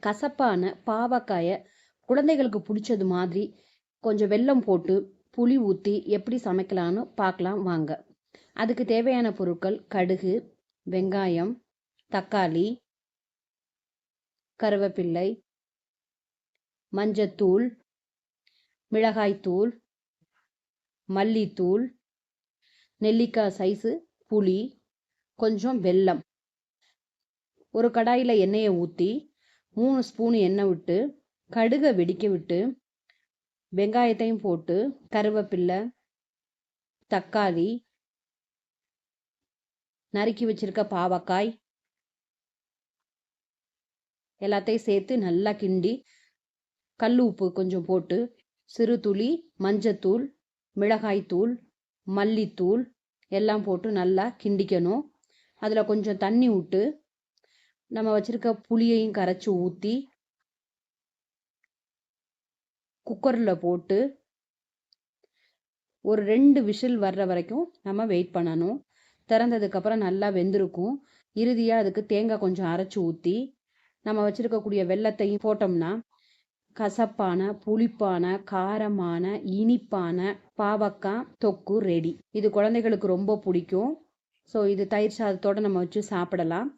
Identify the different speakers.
Speaker 1: கசப்பான பாவக்காயை குழந்தைகளுக்கு பிடிச்சது மாதிரி கொஞ்சம் வெல்லம் போட்டு புளி ஊற்றி எப்படி சமைக்கலான்னு பார்க்கலாம் வாங்க. அதுக்கு தேவையான பொருட்கள் கடுகு வெங்காயம் தக்காளி கருவேப்பிள்ளை மஞ்சத்தூள் மிளகாய்த்தூள் மல்லித்தூள் நெல்லிக்காய் சைஸு புளி கொஞ்சம் வெல்லம். ஒரு கடாயில் எண்ணெயை ஊற்றி மூணு ஸ்பூன் எண்ணெய் விட்டு கடுகை வெடிக்க விட்டு வெங்காயத்தையும் போட்டு கருவேப்பில்லை தக்காளி நறுக்கி வச்சிருக்க பாவக்காய் எல்லாத்தையும் சேர்த்து நல்லா கிண்டி கல் உப்பு கொஞ்சம் போட்டு சிறு துளி மஞ்சத்தூள் மிளகாய்த்தூள் மல்லித்தூள் எல்லாம் போட்டு நல்லா கிண்டிக்கணும். அதில் கொஞ்சம் தண்ணி விட்டு நம்ம வச்சுருக்க புளியையும் கரைச்சி ஊற்றி குக்கரில் போட்டு ஒரு ரெண்டு விசில் வர்ற வரைக்கும் நம்ம வெயிட் பண்ணணும். திறந்ததுக்கப்புறம் நல்லா வெந்திருக்கும். இறுதியாக அதுக்கு தேங்காய் கொஞ்சம் அரைச்சி ஊற்றி நம்ம வச்சுருக்கக்கூடிய வெள்ளத்தையும் போட்டோம்னா கசப்பான புளிப்பான காரமான இனிப்பான பாவக்காய் தொக்கு ரெடி இது குழந்தைகளுக்கு ரொம்ப பிடிக்கும். ஸோ இது தயிர் சாதத்தோடு நம்ம வச்சு சாப்பிடலாம்.